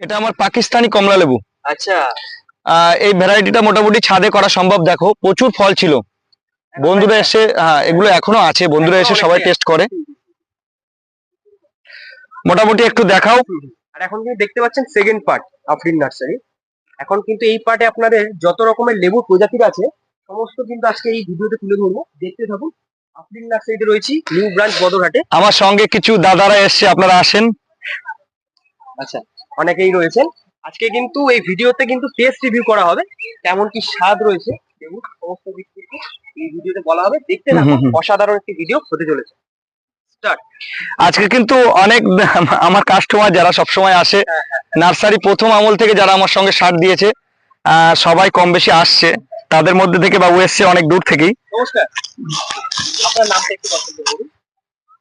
এটা আমার পাকিস্তানি কমলা লেবু। আচ্ছা। এই ভ্যারাইটিটা মোটামুটি ছাদে করা সম্ভব দেখো প্রচুর ফল ছিল। বন্ধুরা এসে হ্যাঁ এগুলো এখনও আছে বন্ধুরা এসে সবাই টেস্ট করে। মোটামুটি একটু দেখাও। আর এখন কিন্তু দেখতে পাচ্ছেন সেকেন্ড পার্ট আফরিন নার্সারি এখন কিন্তু এই পার্টে আপনাদের যত রকমের লেবুর প্রজাতির আছে সমস্ত কিন্তু আজকে এই ভিডিওতে তুলে ধরবো। দেখতে থাকুন আফরিন নার্সারিতে রয়েছি নিউ ব্রাঞ্চ বদরহাটে। আমার সঙ্গে কিছু দাদারা এসছে আপনারা আসেন। আচ্ছা। অনেকেই রয়েছেন। আজকে কিন্তু এই ভিডিওতে কিন্তু টেস্ট রিভিউ করা হবে। কেমন কি স্বাদ রয়েছে সমস্ত দিক থেকে এই ভিডিওতে বলা হবে। দেখতে হুম। অসাধারণ একটি ভিডিও হতে চলেছে। আজকে কিন্তু অনেক আমার কাস্টমার যারা সবসময় আসে নার্সারি প্রথম আমল থেকে যারা আমার সঙ্গে সার দিয়েছে আহ, সবাই কম বেশি আসছে। তাদের মধ্যে থেকে বাবু এসছে অনেক দূর থেকেই।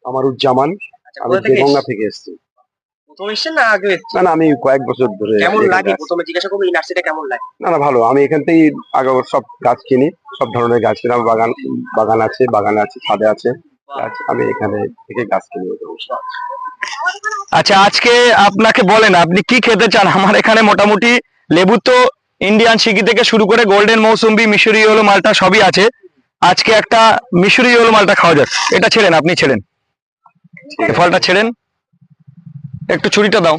আমারুজ্জামান আচ্ছা আমি? থেকে এসেছি। প্রথম এসেছেন না আগে? না না আমি কয়েক বছর ধরে কেমন লাগে? প্রথমে জিজ্ঞাসা করব এই নার্সারিটা কেমন লাগে? না না ভালো। আমি এখান থেকেই আগে সব গাছ কিনি সব ধরনের গাছ কিনি। আমার বাগান বাগান আছে বাগানে আছে ছাদে আছে। গাছ আমি এখানে থেকে গাছ কিনি। আচ্ছা আজকে আপনাকে বলেন আপনি কি খেতে চান? আমার এখানে মোটামুটি লেবু তো ইন্ডিয়ান সিকি থেকে শুরু করে গোল্ডেন মৌসুম্বি মিশরি ইয়েলো মালটা সবই আছে। আজকে একটা মিশরি ইয়েলো মালটা খাওয়া যাক। এটা ছেড়েন আপনি ছেড়েন। ফলটা ছেড়েন। একটু ছুরিটা দাও।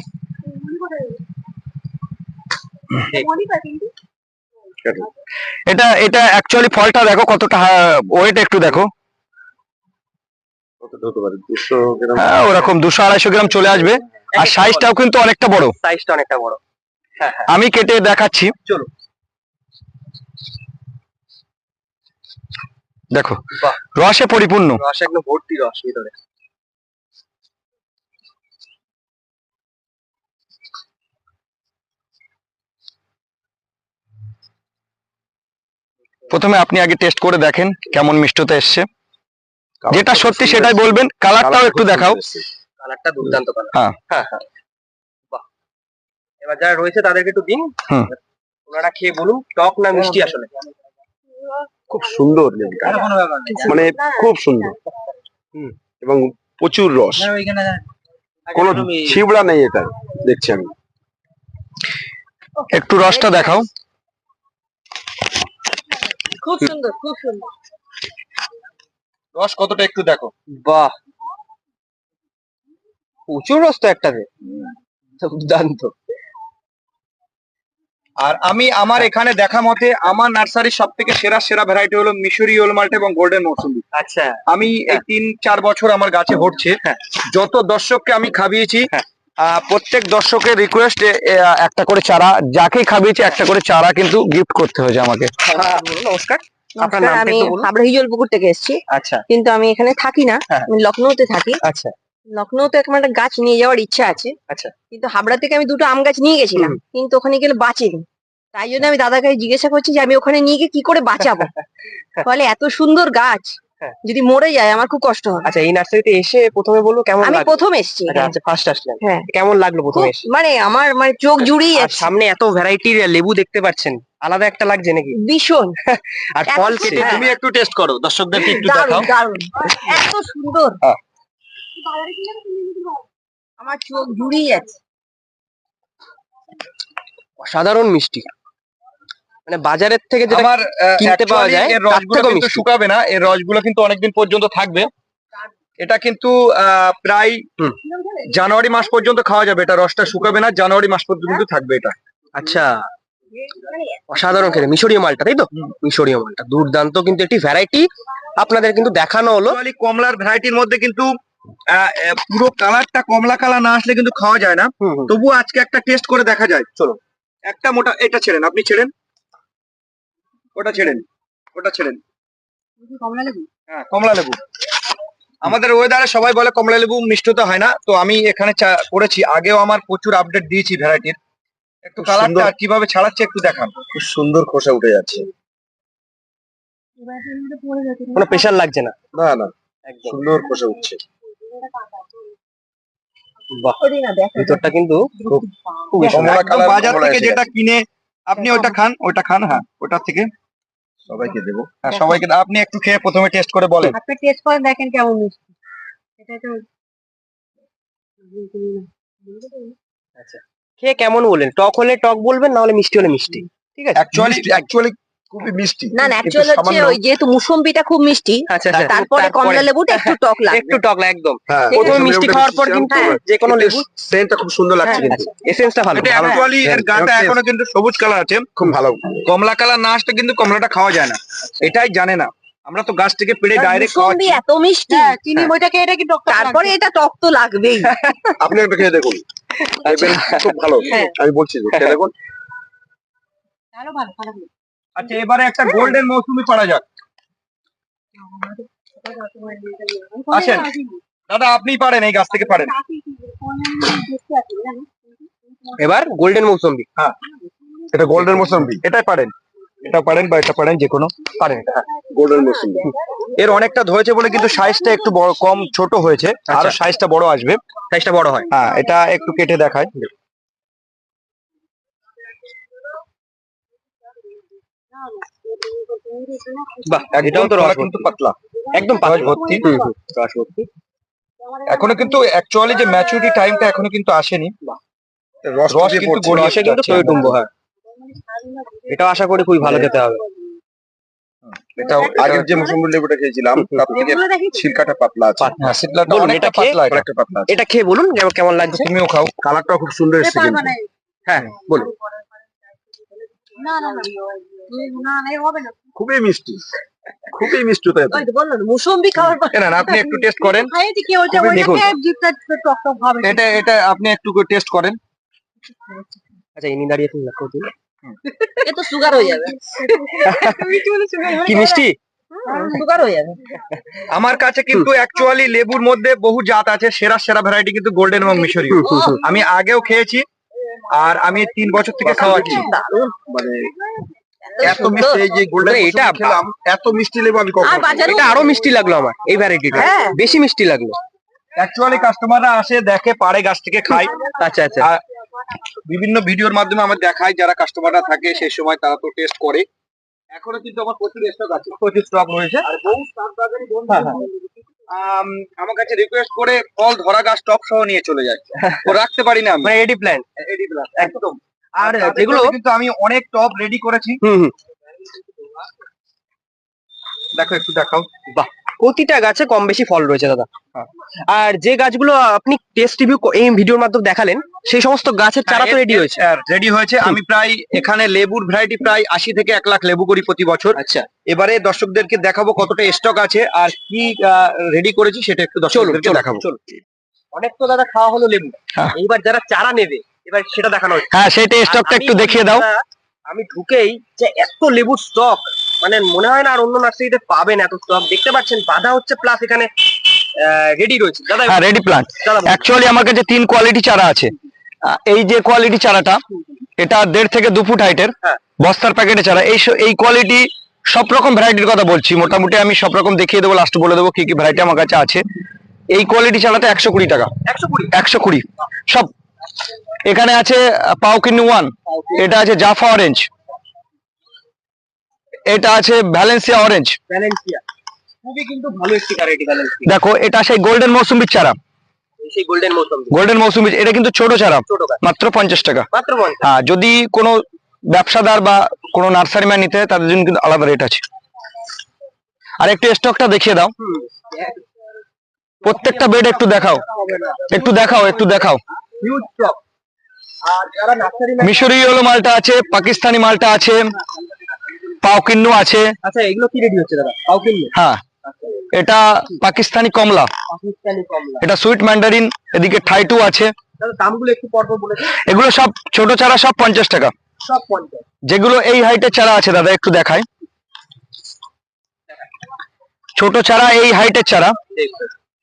এটা এটা অ্যাকচুয়ালি ফলটা দেখো কতটা ওয়েট একটু দেখো। হ্যাঁ ওরকম দুশো আড়াইশো গ্রাম চলে আসবে। আর সাইজটাও কিন্তু অনেকটা বড়। সাইজটা অনেকটা বড়। হ্যাঁ হ্যাঁ। আমি কেটে দেখাচ্ছি। চলো। দেখো। রসে পরিপূর্ণ। রস একদম ভর্তি রস ভিতরে। প্রথমে আপনি আগে টেস্ট করে দেখেন কেমন মিষ্টতা এসছে। যেটা সত্যি সেটাই বলবেন কালারটাও একটু দেখাও। কালারটা দুর্দান্ত কালার হ্যাঁ। হ্যাঁ। হ্যাঁ বাহ। এবার যারা রয়েছে তাদেরকে একটু দিন। হুম। ওনারা খেয়ে বলুন টক না মিষ্টি আসলে? খুব সুন্দর মানে খুব সুন্দর। হুম। এবং প্রচুর রস। কোন ছিবড়া নেই এটা দেখছি আমি। একটু রসটা দেখাও। খুব সুন্দর খুব সুন্দর। রস কতটা একটু দেখো। বাহ! প্রচুর রস তো একটাতে দুর্দান্ত। আর আমি আমার এখানে দেখা মতে আমার নার্সারির সব থেকে সেরা সেরা ভ্যারাইটি হলো মিশরি ইয়েলো মাল্টা এবং গোল্ডেন মৌসুমি। আচ্ছা। আমি এই তিন চার বছর আমার গাছে ভরছে যত দর্শককে আমি খাবিয়েছি হ্যাঁ। প্রত্যেক দর্শকের রিকোয়েস্ট একটা করে চারা যাকেই খাবিয়েছি একটা করে চারা কিন্তু গিফট করতে হয়েছে আমাকে। নমস্কার। আপনার নমস্কার, আমি হাবড়া হিজলপুকুর থেকে এসেছি। আচ্ছা। কিন্তু আমি এখানে থাকি না হ্যাঁ। আমি লখনৌতে থাকি। আচ্ছা। লখনৌতে এখন একটা গাছ নিয়ে যাওয়ার ইচ্ছা আছে। আচ্ছা। কিন্তু হাবড়া থেকে আমি দুটো আম গাছ নিয়ে গেছিলাম কিন্তু ওখানে গেলে বাঁচেনি। তাই জন্য আমি দাদাকে জিজ্ঞাসা করছি যে আমি ওখানে নিয়ে গিয়ে কি করে বাঁচাবো? ফলে এত সুন্দর গাছ হ্যাঁ। যদি মরে যায় আমার খুব কষ্ট হবে। আচ্ছা এই নার্সারিতে এসে প্রথমে বলব কেমন আমি প্রথম এসেছি আচ্ছা আচ্ছা ফার্স্ট আসলেন। হ্যাঁ। কেমন লাগল প্রথমে এসে? মানে আমার মানে চোখ জুড়িয়ে যাচ্ছে। সামনে এত ভ্যারাইটির লেবু দেখতে পাচ্ছেন। আলাদা একটা লাগছে নাকি? ভীষণ। আর ফল। কেটে। তুমি একটু টেস্ট করো দর্শকদের একটু দেখাও। দারুণ। এত সুন্দর। হ্যাঁ। আমার চোখ জুড়িয়ে যাচ্ছে। অসাধারণ মিষ্টি। মানে বাজারের থেকে যেটা আমার কিনতে পাওয়া যায়, এর রসগুলো কিন্তু শুকাবে না এর রসগুলো কিন্তু অনেকদিন পর্যন্ত থাকবে। এটা কিন্তু প্রায়। জানুয়ারি মাস পর্যন্ত খাওয়া যাবে এটা রসটা শুকাবে না জানুয়ারি মাস পর্যন্ত থাকবে এটা। আচ্ছা অসাধারণ খেতে মিশরীয় মালটা তাই তো? মিশরীয় মালটা দুর্দান্ত কিন্তু একটি ভ্যারাইটি আপনাদের কিন্তু দেখানো হলো। কমলার ভ্যারাইটির মধ্যে কিন্তু পুরো কালারটা কমলা কালার না আসলে কিন্তু খাওয়া যায় না। তবু আজকে একটা টেস্ট করে দেখা যায় চলো একটা মোটা এটা ছেড়েন আপনি ছেড়েন। ওটা ছেড়েন ওটা ছেড়েন হ্যাঁ কমলা লেবু। আমাদের ওয়েদারে সবাই বলে কমলা লেবু মিষ্টতা হয় না তো আমি এখানে চা- করেছি আগেও আমার প্রচুর আপডেট দিয়েছি ভ্যারাইটির একটু কালারটা। কীভাবে ছাড়াচ্ছে একটু দেখান। খুব সুন্দর খোসা উঠে যাচ্ছে। কোনো প্রেশার লাগছে না। না না। একদম। সুন্দর খোসা উঠছে। ভিতরটা কিন্তু খুব খুবই সুন্দর। একদম বাজার থেকে যেটা কিনে আপনি ওটা খান ওটা খান হ্যাঁ ওটা থেকে। সবাইকে দেব। হ্যাঁ সবাইকে আপনি একটু খেয়ে প্রথমে টেস্ট করে বলেন। আপনি টেস্ট করেন দেখেন কেমন মিষ্টি। এটা তো আচ্ছা। খেয়ে কেমন বলেন? টক হলে টক বলবেন না হলে মিষ্টি হলে মিষ্টি। ঠিক আছে। অ্যাকচুয়ালি অ্যাকচুয়ালি খুবই মিষ্টি। না না একটু হচ্ছে ওই যেহেতু মুসম্বিটা খুব মিষ্টি আচ্ছা আচ্ছা। তারপরে কমলা লেবুটা একটু টক লাগবে একটু টক লাগে একদম। হ্যাঁ প্রথমে মিষ্টি খাওয়ার পর কিন্তু ছিলাম, যে কোনো লেবু সেন্টটা খুব সুন্দর লাগছে হ্যাঁ, কিন্তু। এসেন্সটা ভালো। এটা অ্যাকচুয়ালি এর হ্যাঁ, গাটা হ্যাঁ, এখনও কিন্তু সবুজ কালার আছে। খুব ভালো। কমলা কালার না আসলে কিন্তু কমলাটা খাওয়া যায় না। এটাই জানে না। আমরা তো গাছ থেকে পেড়ে ডাইরেক্ট মুসম্বি এত মিষ্টি। চিনি বইটাকে এটা কি টক তারপরে এটা টক তো লাগবেই। আপনি একটা খেয়ে দেখুন। খুব ভালো। হ্যাঁ। আমি বলছি দেখুন। ভালো ভালো ভালো। আচ্ছা এবারে একটা গোল্ডেন মৌসুমি পাড়া যাক। আসেন। দাদা আপনি পারেন এই গাছ থেকে পারেন। এবার গোল্ডেন মৌসুম্বি এটা গোল্ডেন মোসাম্বি এটাই পারেন। এটা পারেন বা এটা পারেন যে কোনো পারেন। হ্যাঁ। গোল্ডেন মোসাম্বি এর অনেকটা ধরেছে বলে কিন্তু সাইজটা একটু বড় কম ছোট হয়েছে। আরও সাইজটা বড় আসবে। সাইজটা বড় হয়। হ্যাঁ এটা একটু কেটে দেখায় বাহ এটাও তো রস কিন্তু পাতলা। একদম ভর্তি রস ভর্তি এখনও কিন্তু অ্যাকচুয়ালি যে ম্যাচুরিটি টাইমটা এখনও কিন্তু আসেনি। রস কিন্তু কিন্তু। হ্যাঁ। এটাও আশা করি খুবই ভালো খেতে হবে। আগের যে মোসাম্বি লেবুটা খেয়েছিলাম তার থেকে ছিলকাটা পাতলা আছে। হ্যাঁ অনেকটা এটা পাতলা পাতলা খেয়ে বলুন কেমন- কেমন লাগছে? তুমিও খাও। কালারটাও খুব সুন্দর এসেছে হ্যাঁ বলুন। না না না। না না হবে না। খুবই মিষ্টি। খুবই মিষ্টি তো বললাম মুসম্বি খাওয়ার পর না না আপনি একটু টেস্ট করেন। খাইয়েছি কি ওইটা খুবই দেখুন। ওইটাকে জিপটা টক টক হবে এটা এটা আপনি একটু টেস্ট করেন। আচ্ছা ইনি কতদিন এ তো সুগার হয়ে যাবে। কি মিষ্টি? সুগার হয়ে যাবে। আমার কাছে কিন্তু অ্যাকচুয়ালি লেবুর মধ্যে বহু জাত আছে সেরা সেরা ভ্যারাইটি কিন্তু গোল্ডেন এবং মিশরীয়। আমি আগেও খেয়েছি আর আমি তিন বছর থেকে খাওয়াচ্ছি। মানে এত মিষ্টি এই যে গোল্ডেন এটা খেলাম এত মিষ্টি লেবু আমি কখনো এটা আরও মিষ্টি লাগল আমার এই ভ্যারাইটিটা হ্যাঁ। বেশি মিষ্টি লাগল। অ্যাকচুয়ালি কাস্টমাররা আসে দেখে পারে গাছ থেকে খায়। আচ্ছা আচ্ছা। আর বিভিন্ন ভিডিওর মাধ্যমে আমার দেখায় যারা কাস্টমাররা থাকে সেই সময় তারা তো টেস্ট করে। এখনও কিন্তু আমার প্রচুর স্টক আছে। প্রচুর স্টক রয়েছে। আর বহু স্টক বাজারে বন্ধু। আম, আমার কাছে রিকোয়েস্ট করে ফল ধরা গাছ টপ সহ নিয়ে চলে যাচ্ছে। ও রাখতে পারি না আমি। মানে এডি প্ল্যান এডি প্ল্যান একদম। আর যেগুলো যেগুলো কিন্তু আমি অনেক টপ রেডি করেছি। হুম হুম। দেখো একটু দেখাও। বাহ! প্রতিটা গাছে কম বেশি ফল রয়েছে দাদা। হ্যাঁ। আর যে গাছগুলো আপনি টেস্ট রিভিউ এই ভিডিওর মাধ্যমে দেখালেন সেই সমস্ত গাছের চারা তো রেডি হয়েছে। রেডি হয়েছে। আমি প্রায় এখানে লেবুর ভ্যারাইটি প্রায় আশি থেকে এক লাখ লেবু করি প্রতি বছর। আচ্ছা। এবারে দর্শকদেরকে দেখাবো কতটা স্টক আছে আর কি রেডি করেছি সেটা একটু দর্শকদেরকে দেখাবো। অনেক তো দাদা খাওয়া হলো লেবু। হ্যাঁ। এইবার যারা চারা নেবে এবার সেটা দেখানো হ্যাঁ সেটা স্টকটা একটু দেখিয়ে দাও। আমি ঢুকেই যে এত লেবুর স্টক মানে মনে হয় না আর অন্য নার্সারিতে পাবেন এত স্টক দেখতে পাচ্ছেন বাধা হচ্ছে প্লাস এখানে রেডি রয়েছে। দাদা হ্যাঁ রেডি প্লান্ট অ্যাকচুয়ালি আমার কাছে তিন কোয়ালিটি চারা আছে। এই যে কোয়ালিটি চারাটা এটা দেড় থেকে দু ফুট হাইটের হ্যাঁ। বস্তার প্যাকেটে চারা। এই এই কোয়ালিটি সব রকম ভ্যারাইটির কথা বলছি। মোটামুটি আমি সব রকম দেখিয়ে দেবো লাস্ট বলে দেবো কি কি ভ্যারাইটি আমার কাছে আছে। এই কোয়ালিটি চারাটা একশো কুড়ি টাকা। একশো কুড়ি? একশো কুড়ি। সব। এখানে আছে পাউকিনি ওয়ান এটা আছে জাফা অরেঞ্জ এটা আছে ভ্যালেন্সিয়া অরেঞ্জ ভ্যালেন্সিয়া খুবই কিন্তু ভালো একটি ভ্যারাইটি ভ্যালেন্সিয়া দেখো এটা সেই গোল্ডেন মৌসুমির চারা। সেই গোল্ডেন মৌসুম গোল্ডেন মৌসুমি এটা কিন্তু ছোট চারা মাত্র পঞ্চাশ টাকা। মাত্র হ্যাঁ যদি কোনো ব্যবসাদার বা কোনো নার্সারি ম্যান নিতে তাদের জন্য কিন্তু আলাদা রেট আছে। আর একটু স্টকটা দেখিয়ে দাও। প্রত্যেকটা বেড একটু দেখাও। একটু দেখাও একটু দেখাও। মিশরি হলো মালটা আছে পাকিস্তানি মালটা আছে। পাওকিন্নু আছে। আচ্ছা এগুলো কি রেডি হচ্ছে দাদা? কাউ হ্যাঁ। এটা পাকিস্তানি কমলা। পাকিস্তানি কমলা। এটা সুইট ম্যান্ডারিন এদিকে ঠাইটু আছে। দাদা দামগুলো একটু পরপর বলে এগুলো সব ছোট চারা সব পঞ্চাশ টাকা। সব পঞ্চাশ। যেগুলো এই হাইটের চারা আছে দাদা একটু দেখায় ছোট চারা এই হাইটের চারা।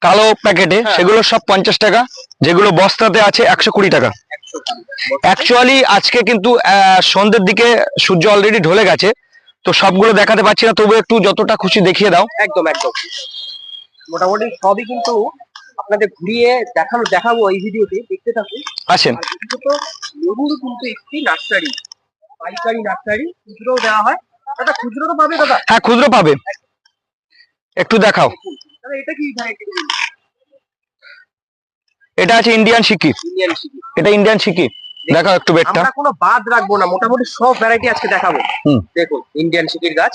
কালো প্যাকেটে। সেগুলো সব পঞ্চাশ টাকা। যেগুলো বস্তাতে আছে একশো কুড়ি টাকা। অ্যাকচুয়ালি আজকে কিন্তু আহ, সন্ধ্যের দিকে সূর্য অলরেডি ঢলে গেছে। তো সবগুলো দেখাতে পারছি না তবু একটু যতটা খুশি দেখিয়ে দাও। একদম একদম। মোটামুটি সবই কিন্তু আপনাদের ঘুরিয়ে দেখানো দেখাবো এই ভিডিওতে দেখতে থাকুন। আসেন আর লেবুর কিন্তু একটি নার্সারি পাইকারি নার্সারি খুচরো দেওয়া হয়। দাদা খুচরো তো পাবে দাদা? হ্যাঁ খুচরো পাবে। একটু দেখাও। দাদা এটা কি ভ্যারাইটি এটা আছে ইন্ডিয়ান সিকি ইন্ডিয়ান শিখি এটা ইন্ডিয়ান সিকি দেখাও একটু বেডটা আমরা কোনো বাদ রাখব না মোটামুটি সব ভ্যারাইটি আজকে দেখাবো। দেখুন ইন্ডিয়ান শিকির গাছ।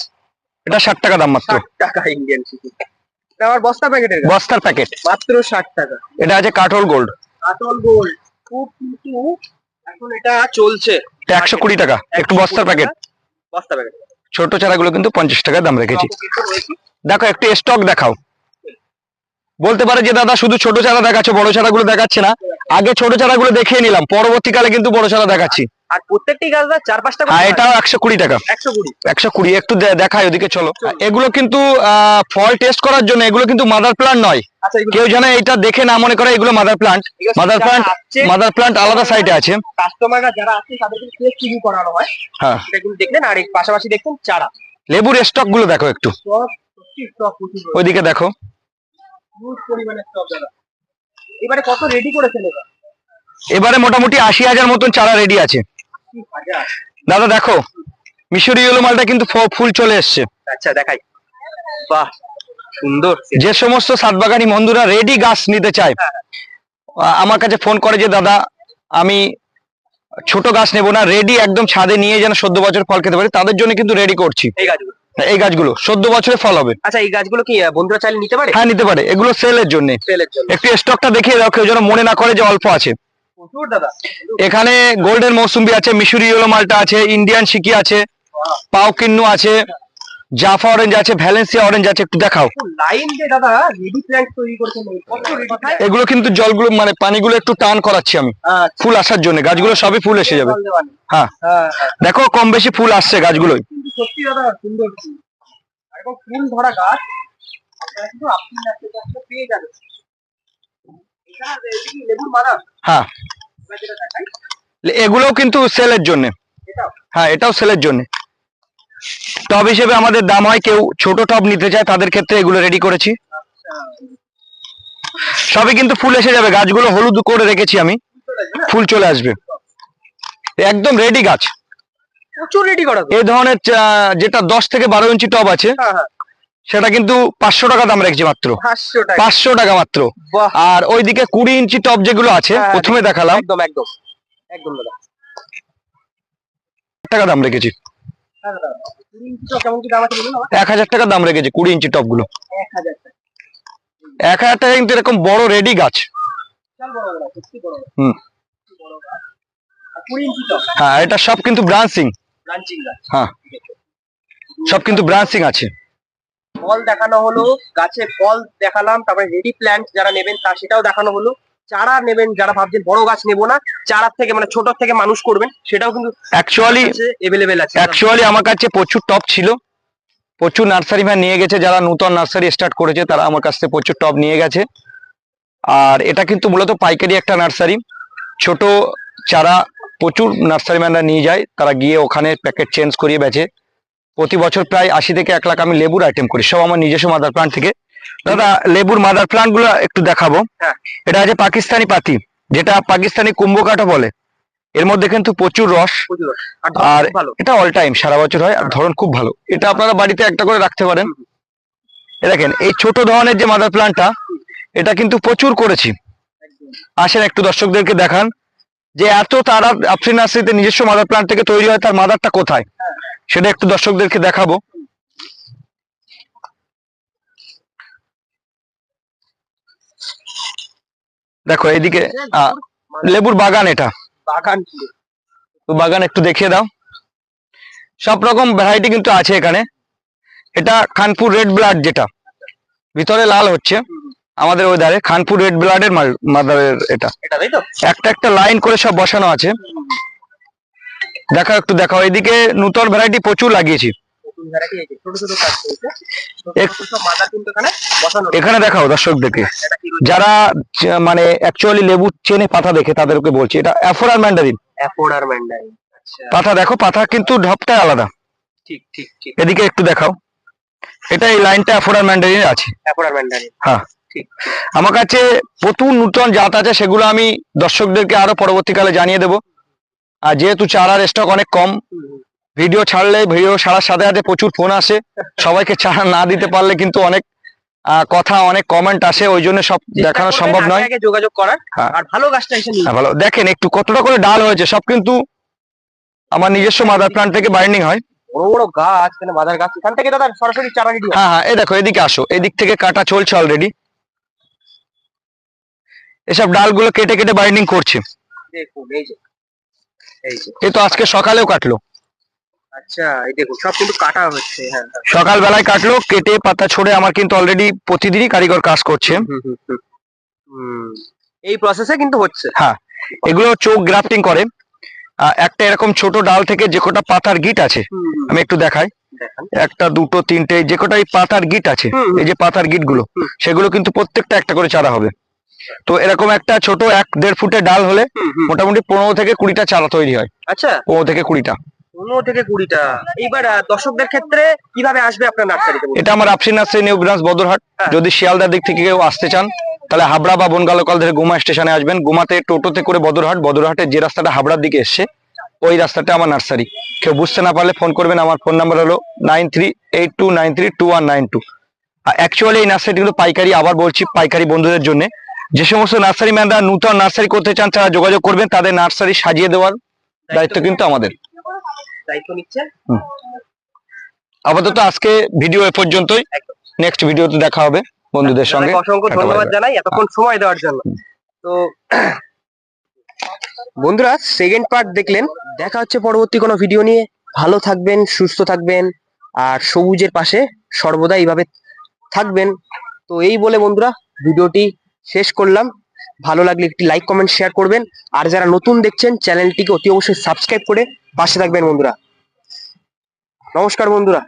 এটা ষাট টাকা দাম মাত্র। টাকা ইন্ডিয়ান শিকির এটা আবার বস্তা প্যাকেটের বস্তার প্যাকেট মাত্র ষাট টাকা। এটা আছে কাঠল গোল্ড কাটল গোল্ড খুব কিন্তু এখন এটা চলছে। এটা একশো কুড়ি টাকা। একটু বস্তার প্যাকেট বস্তা প্যাকেট ছোট চারাগুলো কিন্তু পঞ্চাশ টাকায় দাম রেখেছি। দেখো একটু স্টক দেখাও। বলতে পারে যে দাদা শুধু ছোট চারা দেখাচ্ছ বড় চারাগুলো দেখাচ্ছে না। আগে ছোট চারাগুলো দেখিয়ে নিলাম পরবর্তীকালে কিন্তু বড় চারা দেখাচ্ছি। আর প্রত্যেকটি গাছ দাদা চার পাঁচটা আর এটাও একশো কুড়ি টাকা। একশো কুড়ি। একশো কুড়ি একটু দে- দেখাই ওদিকে চলো। এগুলো কিন্তু ফল টেস্ট করার জন্য এগুলো কিন্তু মাদার প্লান্ট নয়। আচ্ছা কেউ যেন এটা দেখে না মনে করে এগুলো mother plant mother plant mother plant আলাদা সাইডে আছে। কাস্টমাররা যারা আছে তাদেরকে টেস্ট রিভিউ করানো হয়। হ্যাঁ। সেটা দেখলেন আর পাশাপাশি দেখুন চারা। লেবুর স্টকগুলো দেখো একটু। ওইদিকে দেখো। হিউজ পরিমাণে স্টক দাদা এবারে কত রেডি করেছেন এবার? এবারে মোটামুটি আশি হাজার মতন চারা রেডি আছে। দাদা দেখো মিশরি ইয়েলো মালটা কিন্তু ফুল চলে এসছে। আচ্ছা দেখাই। বাহ সুন্দর। যে সমস্ত সাতবাগানি বন্ধুরা রেডি গাছ নিতে চায় আমার কাছে ফোন করে যে দাদা আমি ছোট গাছ নেব না রেডি একদম ছাদে নিয়ে যেন চোদ্দ বছর ফল খেতে পারি তাদের জন্য কিন্তু রেডি করছি। এই গাছগুলো এই গাছগুলো চোদ্দ বছরে ফল হবে। আচ্ছা এই গাছগুলো কি বন্ধুরা চাইলে নিতে পারে? হ্যাঁ নিতে পারে। এগুলো সেলের জন্য। জন্য। একটু স্টকটা দেখিয়ে দাও কেউ যেন মনে না করে যে অল্প আছে। এখানে গোল্ডেন মৌসুম্বি আছে মিশরি ইয়েলো মালটা আছে ইন্ডিয়ান সিকি আছে পাও কিন্নু আছে জাফা অরেঞ্জ আছে ভ্যালেন্সিয়া অরেঞ্জ আছে একটু দেখাও। লাইন যে দাদা রেডি প্ল্যান্ট তৈরি করছেন এগুলো কিন্তু জলগুলো মানে পানিগুলো একটু টান করাচ্ছি আমি। ফুল আসার জন্য। গাছগুলো সবই ফুল এসে যাবে। হ্যাঁ। হ্যাঁ হ্যাঁ। দেখো কম বেশি ফুল আসছে গাছগুলোই সত্যি দাদা সুন্দর। ফুল এবং ফুল ধরা গাছ। আপনারা কিন্তু আপনি পেয়ে যাবেন। এটা লেবুর হ্যাঁ। এগুলোও কিন্তু সেলের জন্য। হ্যাঁ এটাও সেলের জন্য। টব হিসেবে আমাদের দাম হয় কেউ ছোট টব নিতে চায় তাদের ক্ষেত্রে এগুলো রেডি করেছি। সবই কিন্তু ফুল এসে যাবে। গাছগুলো হলুদ করে রেখেছি আমি। ফুল চলে আসবে একদম রেডি গাছ। প্রচুর রেডি করা এই ধরনের যেটা দশ থেকে বারো ইঞ্চি টব আছে হ্যাঁ হ্যাঁ। সেটা কিন্তু পাঁচশো টাকা দাম রেখেছি মাত্র। পাঁচশো টাকা। মাত্র। আর ওইদিকে কুড়ি ইঞ্চি টব যেগুলো আছে হ্যাঁ, প্রথমে দেখালাম। একদম একদম। একদম দাদা। টাকা দাম রেখেছি। এক হাজার টাকা দাম রেখেছি কুড়ি ইঞ্চি গুলো। এক হাজার টাকা। কিন্তু এরকম বড় রেডি গাছ। হুম। হ্যাঁ এটা সব কিন্তু ব্রাঞ্চিং গাছ হ্যাঁ। সব কিন্তু ব্রাঞ্চিং আছে। ফল দেখানো হলো গাছে ফল দেখালাম তারপরে রেডি প্ল্যান্ট যারা নেবেন তা সেটাও দেখানো হলো। চারা নেবেন যারা ভাবছেন বড় গাছ নেব না চারার থেকে মানে ছোট থেকে মানুষ করবেন সেটাও কিন্তু অ্যাকচুয়ালি এভেলেবেল আছে। অ্যাকচুয়ালি আমার কাছে প্রচুর টপ ছিল। প্রচুর নার্সারি ম্যান নিয়ে গেছে যারা নতুন নার্সারি স্টার্ট করেছে তারা আমার কাছ থেকে প্রচুর টপ নিয়ে গেছে। আর এটা কিন্তু মূলত পাইকারি একটা নার্সারি ছোট চারা প্রচুর নার্সারি ম্যানরা নিয়ে যায় তারা গিয়ে ওখানে প্যাকেট চেঞ্জ করিয়ে বেচে। প্রতি বছর প্রায় আশি থেকে এক লাখ আমি লেবুর আইটেম করি সব আমার নিজস্ব মাদার প্লান্ট থেকে। দাদা লেবুর মাদার প্লান্টগুলো একটু দেখাবো। হ্যাঁ। এটা আছে পাকিস্তানি পাতি যেটা পাকিস্তানি কুম্ভকাঠা বলে। এর মধ্যে কিন্তু প্রচুর রস। আর এটা অল টাইম সারা বছর হয় আর ধরন খুব ভালো। এটা আপনারা বাড়িতে একটা করে রাখতে পারেন। এ দেখেন এই ছোট ধরনের যে মাদার প্লান্টটা এটা কিন্তু প্রচুর করেছি। আসেন একটু দর্শকদেরকে দেখান। যে এত তারা আপনি নার্সারিতে নিজস্ব মাদার প্লান্ট থেকে তৈরি হয় তার মাদারটা কোথায়? সেটা একটু দর্শকদেরকে দেখাবো। দেখো এইদিকে আহ, লেবুর বাগান এটা। বাগান। তো বাগান একটু দেখিয়ে দাও। সব রকম ভ্যারাইটি কিন্তু আছে এখানে। এটা খানপুর রেড ব্লাড যেটা। ভিতরে লাল হচ্ছে। আমাদের ওই ধারে খানপুর রেড ব্লাডের মাদারের এটা। একটা একটা লাইন করে সব বসানো আছে। দেখাও একটু দেখাও এদিকে নূতন ভ্যারাইটি প্রচুর লাগিয়েছি। এখানে দেখাও দর্শকদেরকে। রয়েছে? যারা মানে অ্যাকচুয়ালি লেবু চেনে পাতা দেখে তাদেরকে বলছি এটা অ্যাফোরার ম্যান্ডারিন অ্যাফোর্ডার ম্যান্ডারিন পাতা দেখো পাতা কিন্তু ঢপটাই আলাদা। ঠিক ঠিক ঠিক। এদিকে একটু দেখাও। এটা এই লাইনটা অ্যাফোরার ম্যান্ডারিন আছে। অ্যাফোর্ডার ম্যান্ডারিন হ্যাঁ। আমার কাছে প্রচুর নূতন জাত আছে সেগুলো আমি দর্শকদেরকে আরও পরবর্তীকালে জানিয়ে দেবো। আর যেহেতু চারার স্টক অনেক কম ভিডিও ছাড়লে ভিডিও ছাড়ার সাথে সাথে প্রচুর ফোন আসে। সবাইকে চারা না দিতে পারলে কিন্তু অনেক কথা অনেক কমেন্ট আসে ওই জন্য সব দেখানো সম্ভব নয়। যোগাযোগ করার। হ্যাঁ। আর ভালো গাছটা হ্যাঁ, ভালো। দেখেন একটু কতটা করে ডাল হয়েছে সব কিন্তু আমার নিজস্ব মাদার প্লান্ট থেকে বাইন্ডিং হয়। বড় বড় গাছ বাজার গাছ। এখান থেকে দাদা সরাসরি চারা রেডি হ্যাঁ। হ্যাঁ এই দেখো এদিকে আসো। এদিক থেকে কাটা চলছে অলরেডি এসব ডালগুলো কেটে কেটে বাইন্ডিং করছে। দেখুন এই যে এই তো আজকে সকালেও কাটলো। আচ্ছা এই দেখুন সব কিন্তু কাটা হচ্ছে হ্যাঁ হ্যাঁ। কাটলো কেটে পাতা ছড়ে আমার কিন্তু অলরেডি প্রতিদিনই কারিগর কাজ করছে। এই প্রসেসে কিন্তু হচ্ছে। হ্যাঁ এগুলো চোখ গ্রাফটিং করে। একটা এরকম ছোট ডাল থেকে যে কটা পাতার গিট আছে আমি একটু দেখাই। একটা দুটো তিনটে যে কটা এই পাতার গিট আছে। এই যে পাতার গিটগুলো সেগুলো কিন্তু প্রত্যেকটা একটা করে চারা হবে। তো এরকম একটা ছোট এক দেড় ফুটের ডাল হলে। মোটামুটি পনেরো থেকে কুড়িটা চারা তৈরি হয়। আচ্ছা। পনেরো থেকে কুড়িটা। পনেরো থেকে কুড়িটা। এইবার দর্শকদের ক্ষেত্রে কীভাবে আসবে আপনার নার্সারিতে এটা আমার নিউ ব্রাঞ্চ বদরহাট। হ্যাঁ। যদি শিয়ালদার দিক থেকে কেউ আসতে চান তাহলে হাবড়া বা বনগালকাল ধরে গুমা স্টেশনে আসবেন। গুমাতে টোটোতে করে বদরহাট। বদরহাটের যে রাস্তাটা হাবড়ার দিকে এসছে ওই রাস্তাটা আমার নার্সারি। কেউ বুঝতে না পারলে ফোন করবেন। আমার ফোন নাম্বার হলো nine three eight two nine three two one nine two. Actually এই নার্সারিটি কিন্তু পাইকারি আবার বলছি পাইকারি বন্ধুদের জন্য। যে সমস্ত নার্সারি ম্যানরা নূতন নার্সারি করতে চান তারা যোগাযোগ করবেন তাদের নার্সারি সাজিয়ে দেওয়ার দায়িত্ব কিন্তু আমাদের। দায়িত্ব নিচ্ছেন? আপাতত আজকে ভিডিও এ পর্যন্তই। নেক্সট ভিডিওতে দেখা হবে বন্ধুদের সঙ্গে। অসংখ্য ধন্যবাদ. জানাই এতক্ষণ সময় দেওয়ার জন্য। তো বন্ধুরা সেকেন্ড পার্ট দেখলেন। দেখা হচ্ছে পরবর্তী কোনো ভিডিও নিয়ে। ভালো থাকবেন সুস্থ থাকবেন আর সবুজের পাশে সর্বদা এইভাবে থাকবেন। তো এই বলে বন্ধুরা ভিডিওটি শেষ করলাম। ভালো লাগলে একটি লাইক কমেন্ট শেয়ার করবেন। আর যারা নতুন দেখছেন, চ্যানেলটিকে অতি অবশ্যই সাবস্ক্রাইব করে পাশে থাকবেন বন্ধুরা। নমস্কার বন্ধুরা।